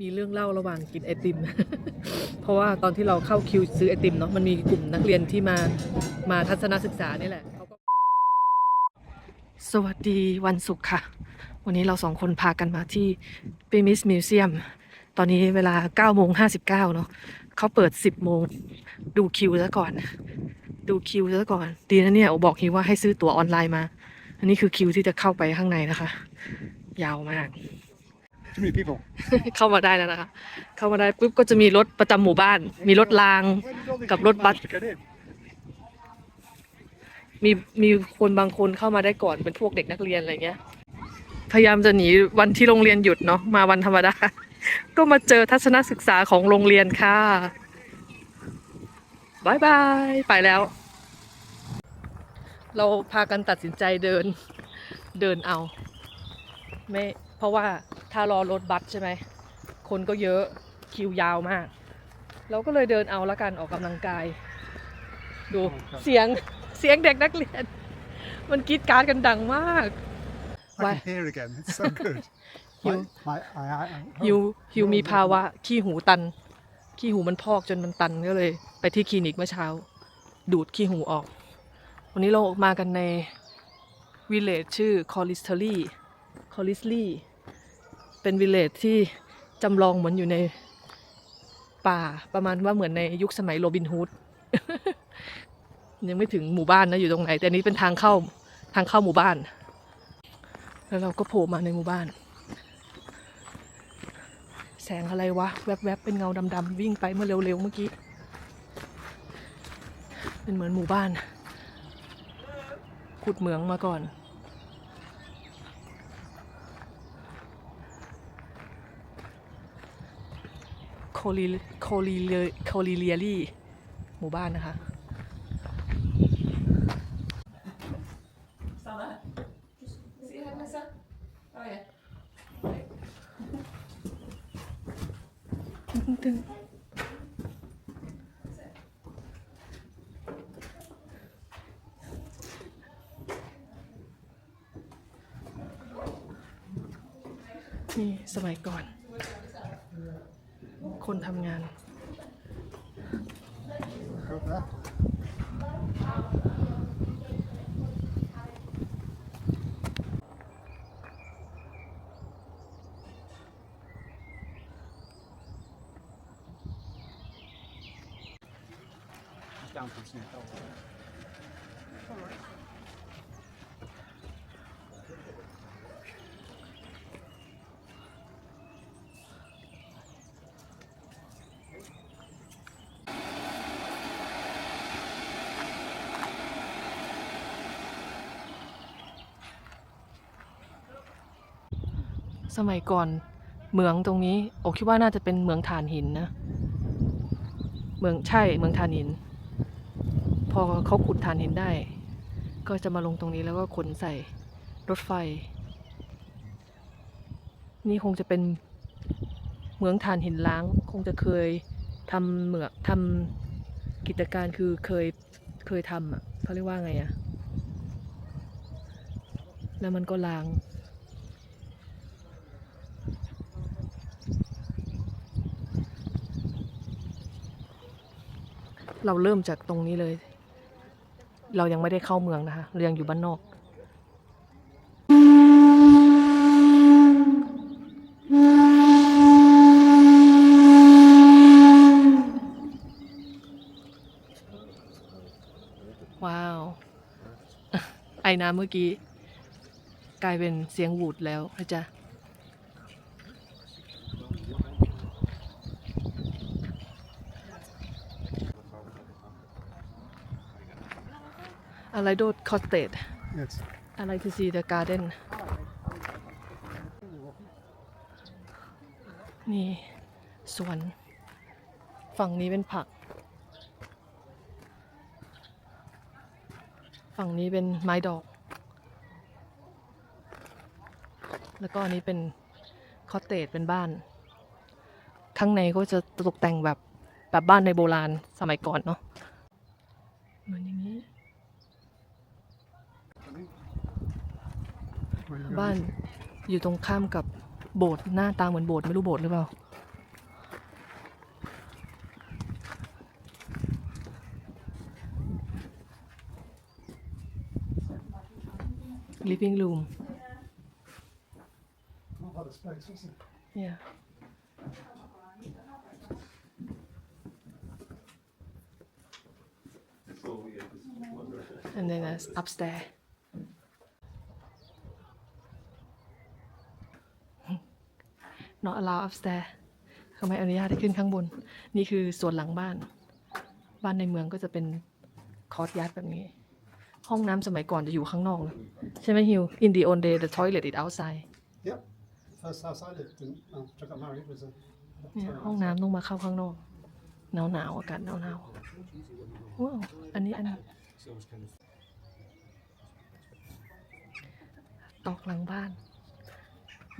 มีเรื่องเล่าระหว่างกินไอติม เพราะว่าตอนที่เราเข้าคิวซื้อไอติมเนาะมันมีกลุ่มนักเรียนที่มามาทัศนศึกษานี่แหละเขาก็สวัสดีวันศุกร์ค่ะ วันนี้เราสองคนพากันมาที่เปมิสมิวเซียมตอนนี้เวลา9โมง59 เนาะเขาเปิด 10 โมง ดูคิวซะก่อน ดูคิวซะก่อน ดีนะเนี่ยอบอกฮิวว่าให้ซื้อตั๋วออนไลน์มา อันนี้คือคิวที่จะเข้าไปข้างในนะคะ ยาวมาก Too many people. เข้ามาได้แล้วนะคะ เข้ามาได้ปุ๊บก็จะมีรถประจำหมู่บ้าน มีรถรางกับรถบัส Get in. มีมีคนบางคนเข้ามาได้ก่อนเป็นพวกเด็กนักเรียนอะไรเงี้ย พยายามจะหนีวันที่โรงเรียนหยุดเนาะมาวันธรรมดา ก็มาเจอทัศนศึกษาของโรงเรียนค่ะบายบายไปแล้ว เราพากันตัดสินใจเดินเดินเอา ไม่เพราะว่า ถ้ารอรถบัสใช่ไหม คนก็เยอะคิวยาวมาก เราก็เลยเดินเอาละกันออกกำลังกาย ดูเสียงเสียงเด็กนักเรียน มันกรีดกรารกันดังมาก I Why? can hear again. It's so good. You- My, my, I, I, I, ฮิวฮิวมีภาวะขี้หูตัน ขี้หูมันพอกจนมันตันก็เลย ไปที่คลินิกเมื่อเช้า ดูดขี้หูออก วันนี้เราออกมากันในวิลเลจชื่อคอลิสเทอรี่คอลิสลี่ เป็นวิลเลจที่จำลองเหมือนอยู่ในป่าประมาณว่าเหมือนในยุคสมัยโรบินฮูดยังไม่ถึงหมู่บ้านนะอยู่ตรงไหน แต่นนี้เป็นทางเข้าทางเข้าหมู่บ้าน แล้วเราก็โผล่มาในหมู่บ้าน แสงอะไรวะ แวบๆ เป็นเงาดำๆวิ่งไปเมื่อเร็วๆเมื่อกี้ เป็นเหมือนหมู่บ้าน ขุดเหมืองมาก่อน โคลีโคลีเลโคลีเลียรี่หมู่บ้านนะคะ นี่สมัยก่อน คนทำงาน Go there. Down from Smith. Ờ, สมัยก่อนเหมืองตรงนี้โอคิดว่าน่าจะเป็นเหมืองถ่านหินนะ เมืองใช่เมืองถ่านหิน พอเขาขุดถ่านหินได้ ก็จะมาลงตรงนี้แล้วก็ขนใส่รถไฟ นี่คงจะเป็นเหมืองถ่านหินล้าง คงจะเคยทำเหมืองทำกิจการคือเคยเคยทำอะเขาเรียกว่าไงอะ แล้วมันก็ล้างเราเริ่มจากตรงนี้เลย เรายังไม่ได้เข้าเมืองนะคะเรายังอยู่บ้านนอกว้าว ไอ้น้ำเมื่อกี้ กลายเป็นเสียงหวูดแล้วนะจ๊ะ อะไรโดดคอสเตด Yes. อะไรทูซีเดอะการ์เดนนี่สวน ฝั่งนี้เป็นผัก ฝั่งนี้เป็นไม้ดอก แล้วก็อันนี้เป็นคอตเตจเป็นบ้าน ข้างในก็จะตกแต่งแบบแบบบ้านในโบราณสมัยก่อนเนาะเหมือนอย่างนี้ Where you บ้านอยู่ตรงข้ามกับโบสถ์หน้าตาเหมือนโบสถ์ไม่รู้โบสถ์หรือเปล่า living room yeah and then that's upstairs not allow upstairs เขาไม่อนุญาตให้ขึ้นข้างบน นี่คือส่วนหลังบ้าน บ้านในเมืองก็จะเป็นคอร์ทยาร์ดแบบนี้ ห้องน้ำสมัยก่อนจะอยู่ข้างนอกนะใช่ไหมฮิว in the old day the toilet is outside Yep. First house I lived in after I got married was a. เนี่ยห้องน้ำต้องมาเข้าข้างนอก หนาวหนาวๆอากาศหนาวหนาวๆว้าวอันนี้อันตอกหลังบ้าน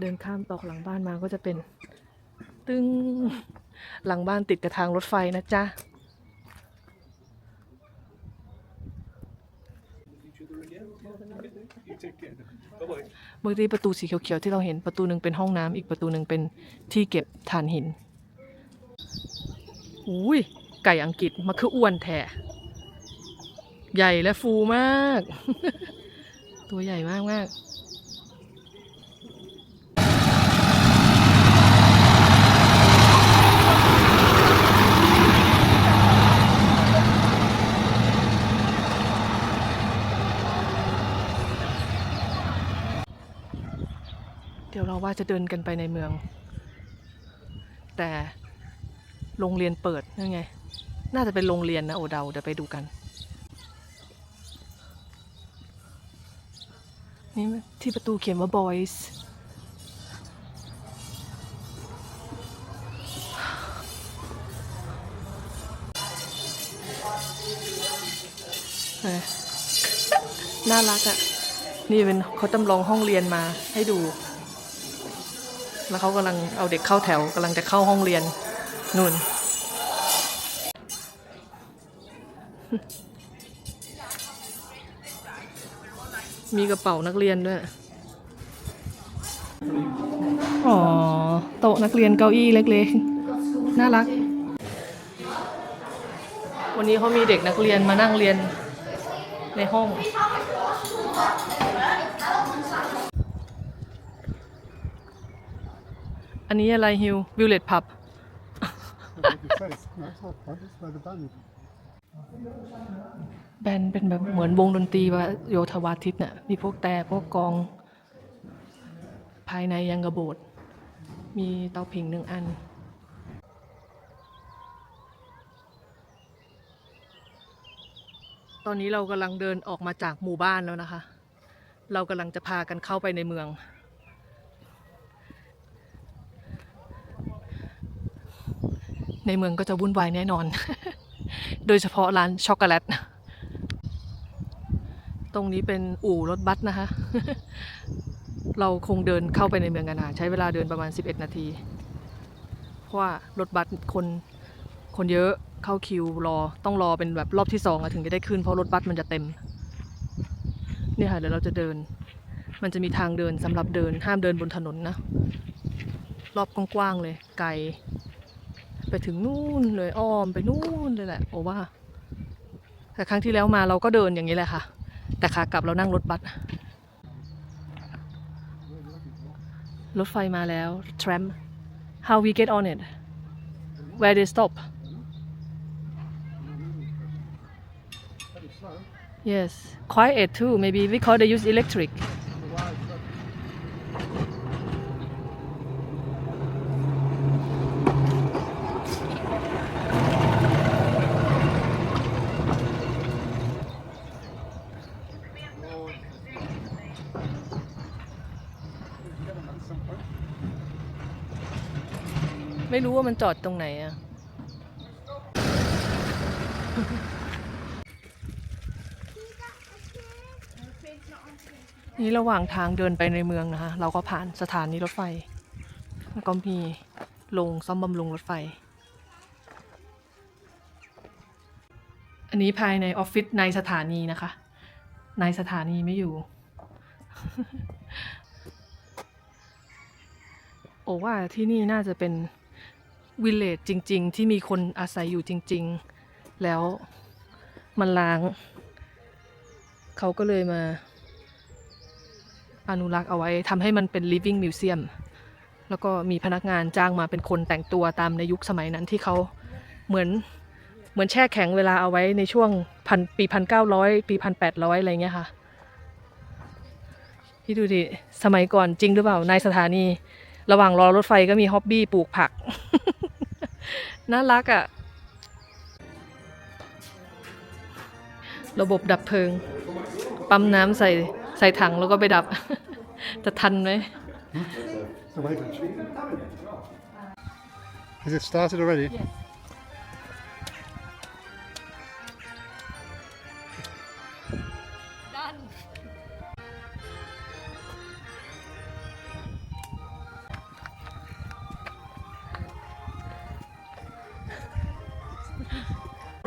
เดินข้ามตอกหลังบ้านมาก็จะเป็น ตึงหลังบ้านติดกับทางรถไฟนะจ๊ะบางทีประตูสีเขียวๆที่เราเห็นประตูหนึ่งเป็นห้องน้ำอีกประตูหนึ่งเป็นที่เก็บถ่านหินอุ้ยไก่อังกฤษมาคืออ้วนแท้ใหญ่และฟูมาก ตัวใหญ่มากมาก เดี๋ยวเราว่าจะเดินกันไปในเมือง แต่โรงเรียนเปิดนั่นไง น่าจะเป็นโรงเรียนนะโอเดาเดี๋ยวไปดูกัน นี่ที่ประตูเขียนว่า boys น่ารักอะ่ะ นี่เป็นเขาจำลองห้องเรียนมาให้ดู แล้วเขากำลังเอาเด็กเข้าแถวกำลังจะเข้าห้องเรียนนู่น มีกระเป๋านักเรียนด้วย อ๋อ โต๊ะนักเรียนเก้าอี้เล็กๆ น่ารัก วันนี้เขามีเด็กนักเรียนมานั่งเรียนในห้อง นนี้อะไรฮิววิลเลตพับ แบนเป็นแบบเหมือนวงดนตรีว่าโยธวาทิตเน่ะมีพวกแต่พวกกอง ภายในยังกระโบดมีเตาผิงหนึ่งอัน ตอนนี้เรากำลังเดินออกมาจากหมู่บ้านแล้วนะคะ เรากำลังจะพากันเข้าไปในเมือง ในเมืองก็จะวุ่นวายแน่นอน โดยเฉพาะร้านช็อกโกแลต ตรงนี้เป็นอู่รถบัสนะคะ เราคงเดินเข้าไปในเมืองกันค่ะใช้เวลาเดินประมาณ 11 นาที เพราะว่ารถบัสคนคนเยอะเข้าคิวรอต้องรอเป็นแบบรอบที่สองถึงจะได้ขึ้นเพราะรถบัสมันจะเต็มนี่ค่ะเดี๋ยวเราจะเดิน มันจะมีทางเดินสำหรับเดินห้ามเดินบนถนนนะ รอบกว้างๆเลย ไกล ไปถึงนู่นเลยอ้อมไปนู่นเลยแหละ โอว่า แต่ครั้งที่แล้วมาเราก็เดินอย่างนี้แหละค่ะ แต่ขากลับเรานั่งรถบัสรถไฟมาแล้ว tram how we get on it where they stop yes quiet too maybe because they use electric ไม่รู้ว่ามันจอดตรงไหนอะนี่ระหว่างทางเดินไปในเมืองนะคะ เราก็ผ่านสถานีรถไฟ แล้วก็มีลงซ่อมบำรุงรถไฟ อันนี้ภายในออฟฟิศในสถานีนะคะ ในสถานีไม่อยู่ โอ้ว่าที่นี่น่าจะเป็น วิลเลจจริง ๆ ที่มีคนอาศัยอยู่จริง ๆ แล้วมันล้าง เขาก็เลยมา อนุรักษ์เอาไว้ทำให้มันเป็น living museum แล้วก็มีพนักงานจ้างมาเป็นคนแต่งตัวตามในยุคสมัยนั้นที่เขาเหมือนเหมือนแช่แข็งเวลาเอาไว้ในช่วงพันปีพันเก้าร้อยปีพันแปดร้อยอะไรเงี้ยค่ะพี่ดูดิ สมัยก่อนจริงหรือเปล่าในสถานี ระหว่างรอรถไฟก็มีฮ็อบบี้ปลูกผัก น่ารักอะ่ะ ระบบดับเพลิง ปั๊มน้ำใส่ใส่ถังแล้วก็ไปดับ จะทันไหม The weighbridge. Has it started already?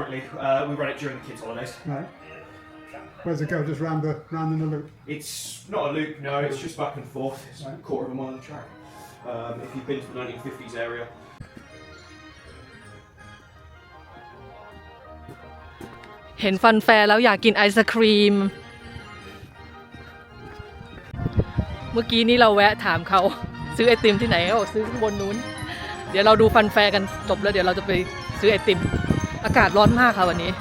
Currently, uh, we run it during the kids' holidays. Right. Where's it go? Just round the round in the loop. It's not a loop, no, it's just back and forth. It's a quarter of a mile of track. Um, if you've been to the 1950s area, เห็นฟันแฟร์แล้วอยากกินไอศครีม เมื่อกี้นี้เราแวะถามเขาซื้อไอติมที่ไหนเขาบอกซื้อข้างบนนู้น เดี๋ยวเราดูฟันแฟร์กันจบแล้วเดี๋ยวเราจะไปซื้อไอติม อากาศร้อนมากค่ะวันนี้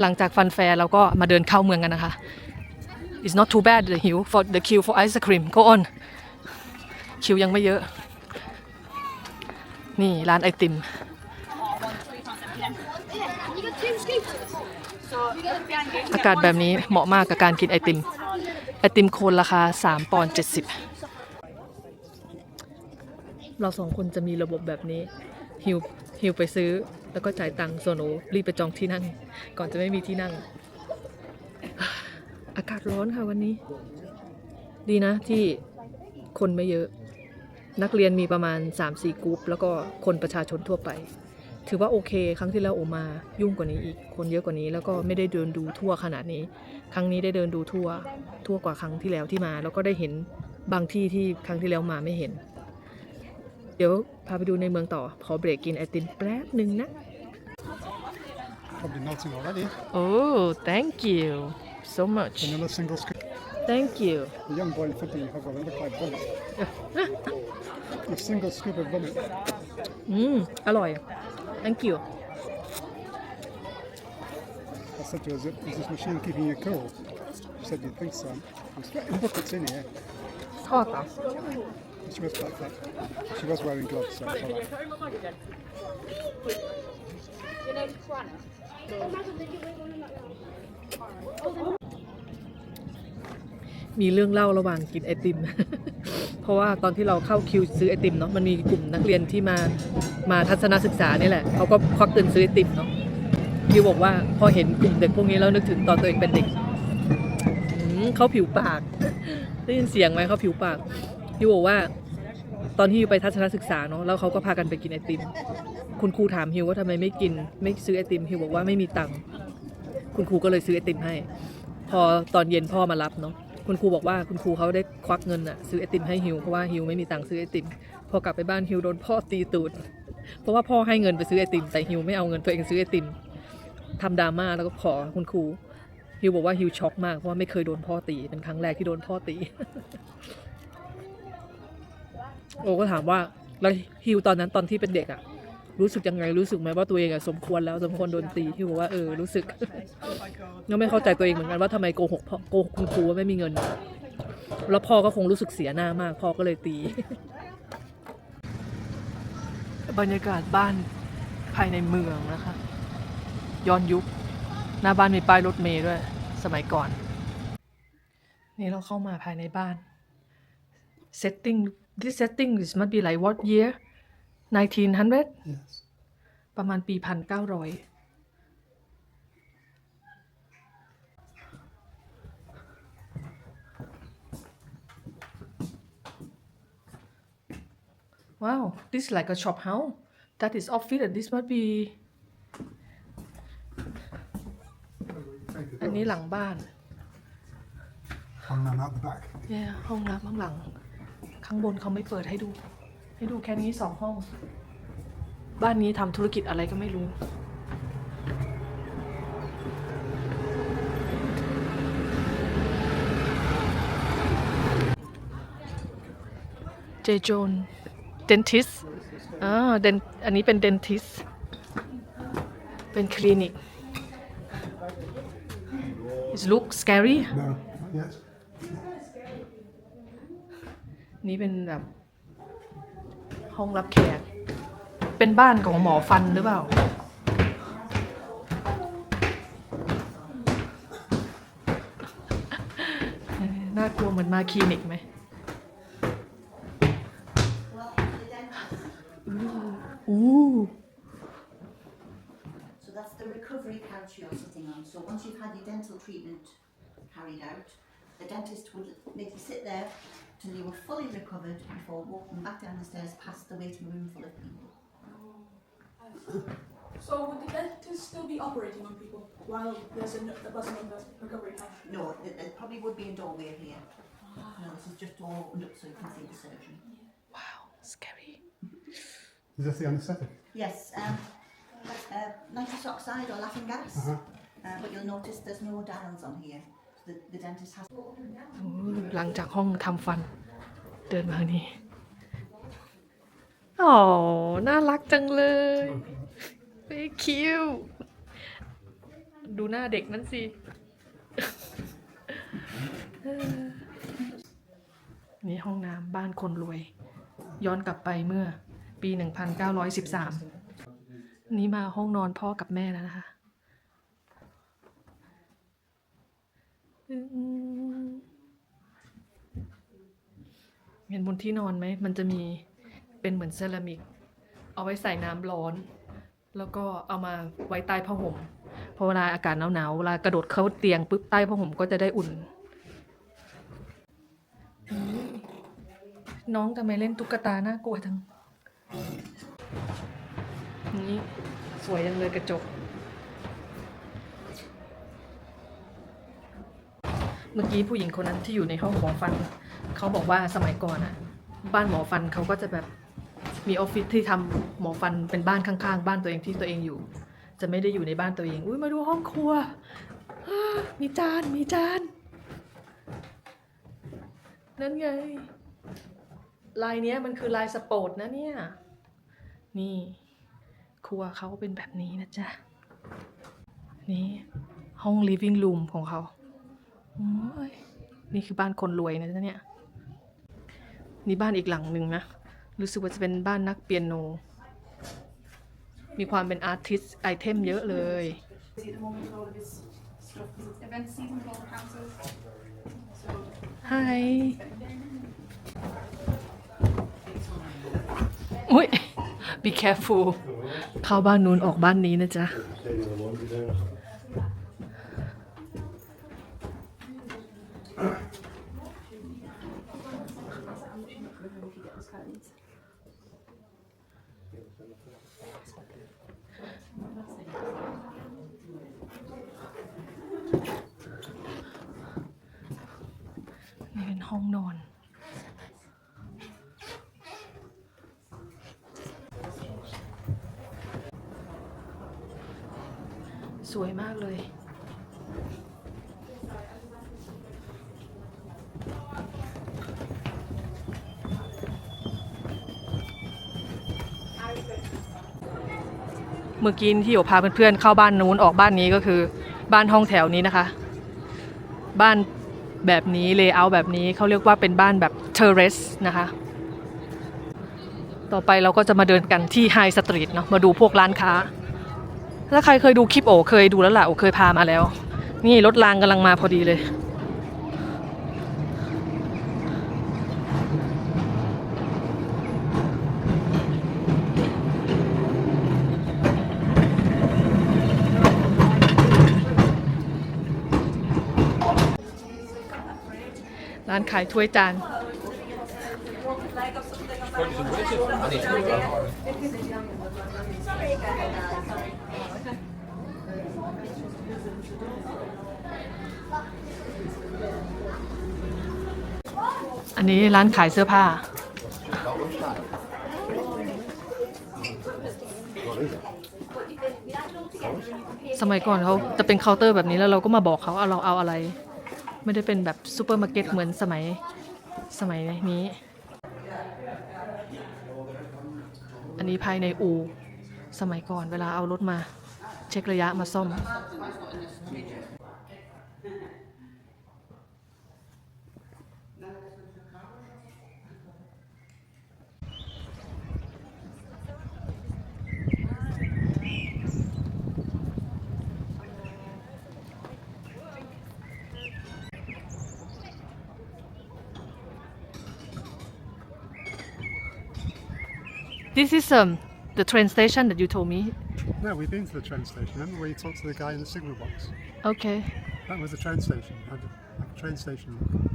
หลังจากฟันแฟร์เราก็มาเดินเข้าเมืองกันนะคะ It's not too bad the hill for the queue for ice cream go on คิวยังไม่เยอะ นี่ร้านไอติม อากาศแบบนี้เหมาะมากกับการกินไอติม ไอติมโคนราคา 3 ปอนด์70 เราสองคนจะมีระบบแบบนี้ฮิวฮิวไปซื้อแล้วก็จ่ายตังค์ส่วนรีบไปจองที่นั่ง ก่อนจะไม่มีที่นั่ง อากาศร้อนค่ะวันนี้ ดีนะที่คนไม่เยอะ นักเรียนมีประมาณ 3-4กรุ๊ปแล้วก็คนประชาชนทั่วไป ถือว่าโอเค ครั้งที่แล้วโอมายุ่งกว่านี้อีก คนเยอะกว่านี้แล้วก็ไม่ได้เดินดูทั่วขนาดนี้ ครั้งนี้ได้เดินดูทั่ว ทั่วกว่าครั้งที่แล้วที่มา แล้วก็ได้เห็นบางที่ที่ครั้งที่แล้วมาไม่เห็น เดี๋ยวพาไปดูในเมืองต่อ ขอเบรกกินไอติมแป๊บหนึ่งนะ Probably melting already. Oh thank you so much Another single scoop. thank you The young boy in front of you has what they look like vomit. A single scoop of vomit. อืม อร่อย thank you I said to her, is, it, is this machine keeping you cool? She said, you'd think so. It's, look, it's in here. ทอดเหรอ She was like that. She was wearing gloves, so it's all right. มีเรื่องเล่าระหว่างกินไอติม เพราะว่าตอนที่เราเข้าคิวซื้อไอติมเนาะมันมีกลุ่มนักเรียนที่มามาทัศนศึกษานี่แหละเขาก็ควักเงินซื้อไอติมเนาะคิวบอกว่าพอเห็นกลุ่มเด็กพวกนี้แล้วนึกถึงตอนตัวเองเป็นเด็กเขาผิวปากได้ยินเสียงไหมเขาผิวปากคิวบอกว่า ตอนที่อยู่ไปทัศนศึกษาเนาะแล้วเขาก็พากันไปกินไอติม คุณครูถามฮิวว่าทำไมไม่กิน ไม่ซื้อไอติมฮิวบอกว่าไม่มีตังค์คุณครูก็เลยซื้อไอติมให้ พอตอนเย็นพ่อมารับเนาะ คุณครูบอกว่าคุณครูเขาได้ควักเงินอะซื้อไอติมให้ฮิวเพราะว่าฮิวไม่มีตังค์ซื้อไอติม พอกลับไปบ้านฮิวโดนพ่อตีตูด เพราะว่าพ่อให้เงินไปซื้อไอติม แต่ฮิวไม่เอาเงินตัวเองซื้อไอติมทำดราม่าแล้วก็ขอคุณครูฮิวบอกว่าฮิวช็อกมากเพราะว่าไม่เคยโดนพ่อตีเป็นครั้งแรกที่โดนพ่อตี โอก็ถามว่าแล้วฮิวตอนนั้นตอนที่เป็นเด็กอะ รู้สึกยังไงรู้สึกไหมว่าตัวเองอะสมควรแล้วสมควรโดนตีฮิวบอกว่าเออรู้สึกยังไม่เข้าใจตัวเองเหมือนกันว่าทำไมโกหกพ่อโกหกคุณครูว่าไม่มีเงิน แล้วพ่อก็คงรู้สึกเสียหน้ามากพ่อก็เลยตี บรรยากาศบ้านภายในเมืองนะคะ ย้อนยุคหน้าบ้านมีป้ายรถเมย์ด้วย สมัยก่อน นี่เราเข้ามาภายในบ้าน setting this setting is must be like what year 1900 Yes. ประมาณปี 1900 Wow, this is like a shop house. That is office and this must be อันนี้หลังบ้าน Hung them out the back. เนี่ยห้องน้ำข้างหลัง ข้างบนเขาไม่เปิดให้ดู ให้ดูแค่นี้สองห้อง บ้านนี้ทำธุรกิจอะไรก็ไม่รู้ เจโจนเดนทิสอ่าเดนอันนี้เป็นเดนทิส เป็นคลินิก It look scary No, not yet. นี่เป็นแบบ ห้องรับแขก เป็นบ้านของหมอฟันหรือเปล่า น่ากลัวเหมือนมาคลินิกไหมอู้ So that's the recovery couch you're sitting on. So once you've had your dental treatment carried out, the dentist will make you sit there till you were fully recovered before walking back down the stairs past the waiting room full of people. So would the dentist still be operating on people while there's a, a on the recovery couch? No, there, there probably would be a doorway here. No, this is just all up so you can see the surgery. Wow, scary. Is this the anaesthetic? Yes, um, uh, nitrous oxide or laughing gas. Uh-huh. Uh, but you'll notice there's no dials on here. The, dentist has หลังจากห้องทำฟัน เดินมาทางนี้อ๋อน่ารักจังเลยเฮ้ยคิวดูหน้าเด็กนั่นสิ นี่ห้องน้ำบ้านคนรวย ย้อนกลับไปเมื่อปี 1913 นี่มาห้องนอนพ่อกับแม่แล้วนะคะ อืม เห็นบนที่นอนไหม มันจะมีเป็นเหมือนเซรามิก เอาไว้ใส่น้ำร้อน แล้วก็เอามาไว้ใต้ผ้าห่มพอเวลาอากาศหนาวๆเวลากระโดดเข้าเตียงปุ๊บใต้ผ้าห่มก็จะได้อุ่น น้องทำไมเล่นตุ๊กตาน่ากลัวจัง นี่สวยยังเลยกระจก เมื่อกี้ผู้หญิงคนนั้นที่อยู่ในห้องหมอฟัน เขาบอกว่าสมัยก่อนอะบ้านหมอฟันเขาก็จะแบบมีออฟฟิศที่ทำหมอฟันเป็นบ้านข้างๆ บ้านตัวเองที่ตัวเองอยู่ จะไม่ได้อยู่ในบ้านตัวเอง อุ้ยมาดูห้องครัว มีจานมีจานนั่นไง ลายเนี้ยมันคือลายสปอร์ตนะเนี่ย นี่ ครัวเขาเป็นแบบนี้นะจ๊ะ นี่ห้อง living room ของเขา นี่คือบ้านคนรวยนะจ๊ะเนี่ย นี่บ้านอีกหลังหนึ่งนะ รู้สึกว่าจะเป็นบ้านนักเปียโน มีความเป็นอาร์ติสไอเทมเยอะเลย Busy at the moment with all of his stuff because it's event season for all the councils. So Hi อุ้ย be careful เข้าบ้านนู้นออกบ้านนี้นะจ๊ะ องนอน สวยมากเลย เมื่อกี้ที่โอพาเพื่อนๆเข้าบ้านนู้นออกบ้านนี้ก็คือ บ้านห้องแถวนี้นะคะ บ้าน แบบนี้เลเยอร์แบบนี้เขาเรียกว่าเป็นบ้านแบบเทเรสนะคะ ต่อไปเราก็จะมาเดินกันที่ไฮสตรีทเนาะมาดูพวกร้านค้า ถ้าใครเคยดูคลิปโอเคยดูแล้วล่ะโอเคยพามาแล้ว นี่รถรางกำลังมาพอดีเลย ร้ายถ้วยจาน อันนี้ร้านขายเสื้อผ้า สมัยก่อนเขาจะเป็นเคาน์เตอร์แบบนี้แล้วเราก็มาบอกเขาเอาเราเอาอะไร ไม่ได้เป็นแบบซูเปอร์มาร์เก็ตเหมือนสมัยสมัยนี้ อันนี้ภายในอูสมัยก่อนเวลาเอารถมา เช็คระยะมาซ่อม This is um the train station that you told me. No, we've been to the train station. Remember where you talked to the guy in the signal box? Okay. That was the train station. Had a, like a train station.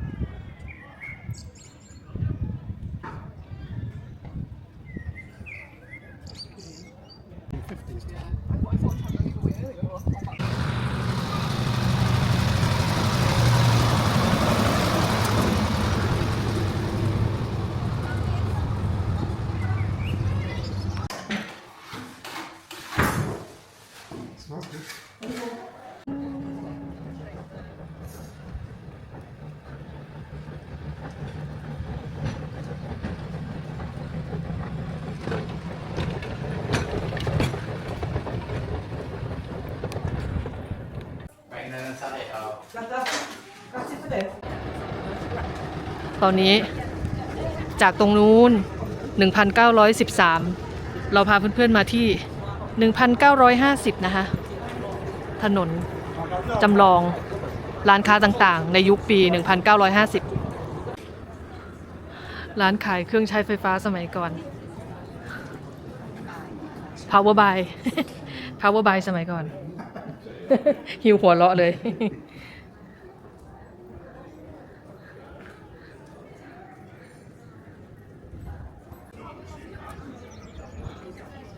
ตอนนี้จากตรงนู้น 1,913 เราพาเพื่อนๆมาที่ 1,950 นะคะ ถนนจำลองร้านค้าต่างๆ ในยุคปี 1950 ร้านขายเครื่องใช้ไฟฟ้าสมัยก่อน Power by Power by สมัยก่อน หิวหัวเราะเลย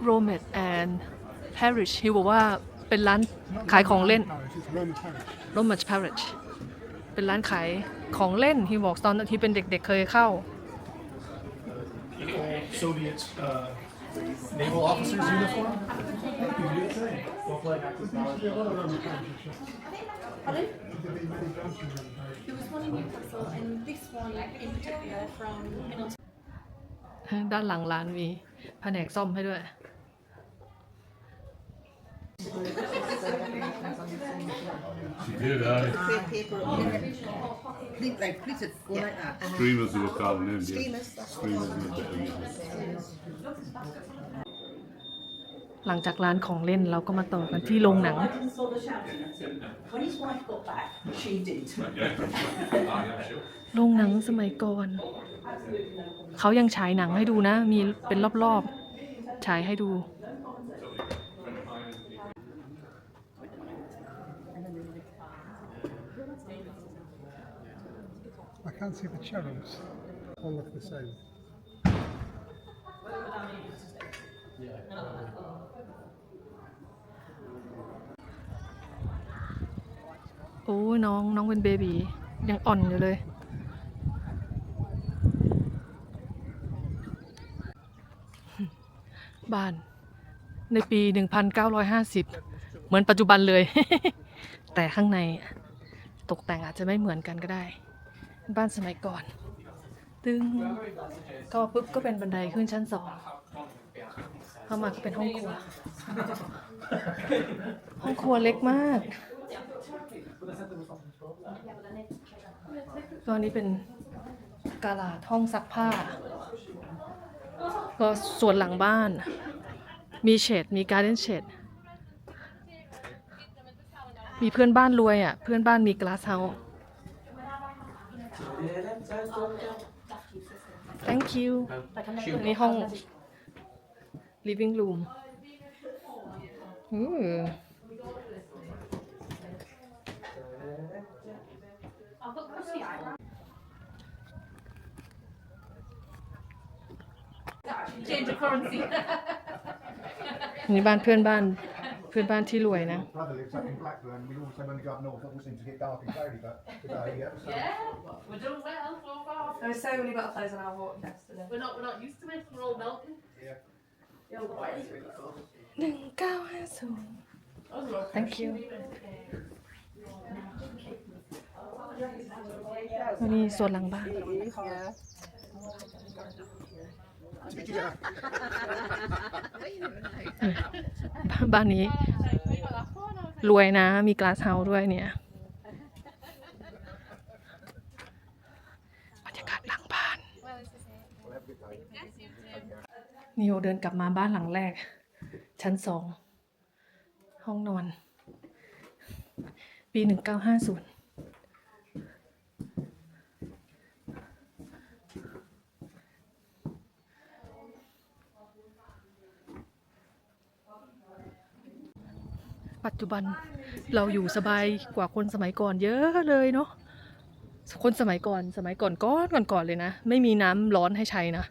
โรเมดแอนด์พาริชฮิวบอกว่าเป็นร้านขายของเล่น Parish, it's Roman parish. โรเมดพาริชเป็นร้านขายของเล่นฮิวบอกตอนที่เป็นเด็กๆเคยเข้า Soviet uh, naval officers' uniform. Yeah, a lot of Roman parishes. yeah. Pardon? There've been many branches of Roman parish. There was one in Newcastle and this one in particular from Middleton. ด้านหลังร้านมีแผนกซ่อมให้ด้วย She did, aye. paper up there. Pleat, like pleated, go like that. Streamers they were calling them, yeah. Streamers, that's what Streamers in the bit, yeah. หลังจากร้านของเล่นเราก็มาต่อกันที่โรงหนัง saw the shouting. When his wife got back, she did. โรงหนังสมัยก่อน เขายังฉายหนังให้ดูนะ มีเป็นรอบๆ ฉายให้ดู I can't see the cherubs. All look the same. โอ้ยน้องน้องเป็นเบบียังอ่อนอยู่เลย บ้านในปี 1950 เหมือนปัจจุบันเลย แต่ข้างในตกแต่งอาจจะไม่เหมือนกันก็ได้ บ้านสมัยก่อน ตึงก็ปุ๊บก็เป็นบันไดขึ้นชั้นสองเข้ามาก็เป็นห้องครัว ห้องครัวเล็กมากก็อันนี้เป็นกาลาดห้องซักผ้า ก็ส่วนหลังบ้าน มีเฉดมีการ์เด้นเฉดมีเพื่อนบ้านรวยอะ เพื่อนบ้านมีกลาสเฮา thank you นี่ห้อง living room อืม change the currency. นี่บ้านเพื่อนบ้าน เพื่อนบ้านที่รวยนะ brother lives up in Blackburn. We also, when we go up north, it all seems to get dark and cloudy, but today, yeah. So Yeah, we're doing well so far. There were so many butterflies on our walk yesterday. We're not we're not used to it. We're all melting. Yeah. Yeah, the weather's really cool. หนึ่งเก้าห้าศูนย์ Thank you วันนี้ส่วนหลังบ้าน บ้านนี้รวยนะ มีกลาสเฮาด้วยเนี่ยบรรยากาศหลังบ้าน นิโอเดินกลับมาบ้านหลังแรก ชั้นสอง ห้องนอน ปีหนึ่งเก้าห้าศูนย์ ปัจจุบันเราอยู่สบายกว่าคนสมัยก่อนเยอะเลยเนาะคนสมัยก่อนสมัยก่อนก้อนก่อนก่อนๆเลยนะ ไม่มีน้ำร้อนให้ใช้นะ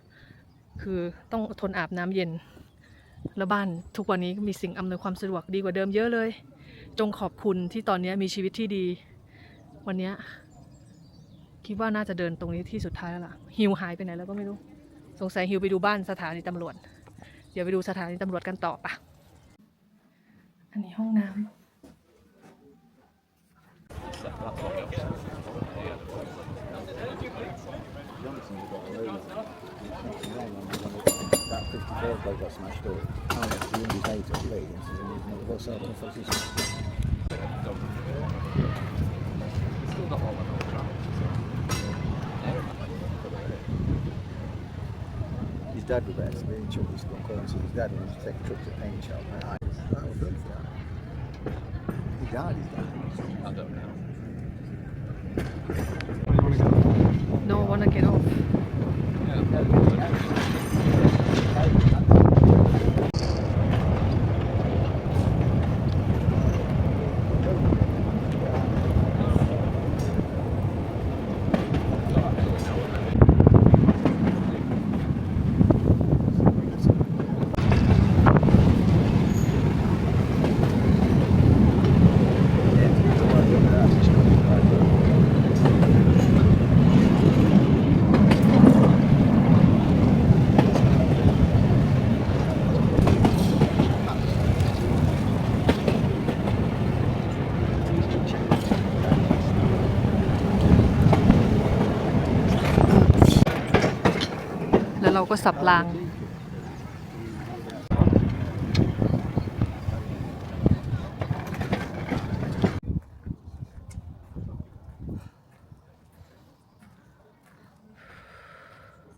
คือต้องทนอาบน้ำเย็น แล้วบ้านทุกวันนี้มีสิ่งอำนวยความสะดวกดีกว่าเดิมเยอะเลย จงขอบคุณที่ตอนนี้มีชีวิตที่ดี วันนี้คิดว่าน่าจะเดินตรงนี้ที่สุดท้ายแล้วล่ะฮิวหายไปไหนแล้วก็ไม่รู้ สงสัยฮิวไปดูบ้านสถานีตำรวจ เดี๋ยวไปดูสถานีตำรวจกันต่อปะ อันนี้ห้องน้ำ Johnson's got a load. That 54 bloke got smashed up. Oh, the indicator, please. And he's never got self His dad was there, so he took his gun so his dad and his take a trip to the paint shop. And I, that was good for that. He died, his dad. I don't know. no wanna get off แเราก็สับราง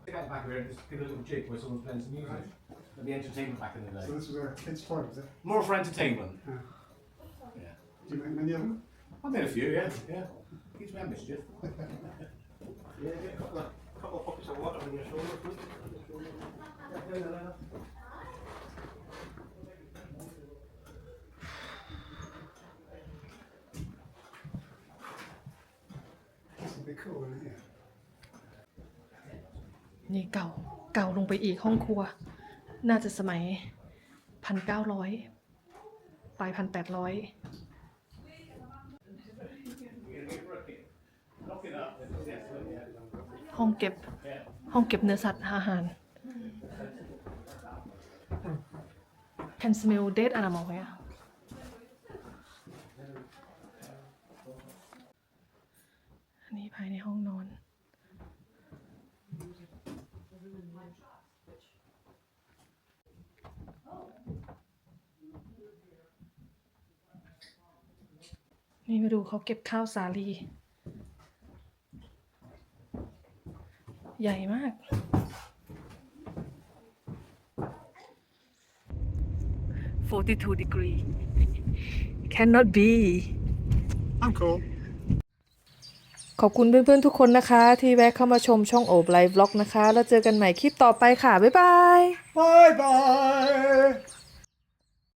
Get back here and just give a little jig where someone's playing some music. That'd be entertainment back in the day. So this was a kid's toy, was it? More for entertainment. Do you make many of them? I made a few, yeah, yeah. Keeps me out of mischief. yeah, get a couple of, นี่เก่าเก่าลงไปอีกห้องครัว น่าจะสมัยพันเก้าร้อยปลายพันแปดร้อย ห้องเก็บ ห้องเก็บเนื้อสัตว์อาหาร can smell dead animal here อันนี้ภายในห้องนอน นี่มาดูเขาเก็บข้าวสาลี ใหญ่มาก 42 degree cannot be I'm cool. ขอบคุณเพื่อนๆทุกคนนะคะ ที่แวะเข้ามาชมช่องโอบไลฟ์บล็อกนะคะ แล้วเจอกันใหม่คลิปต่อไปค่ะ บ๊ายบาย Bye bye!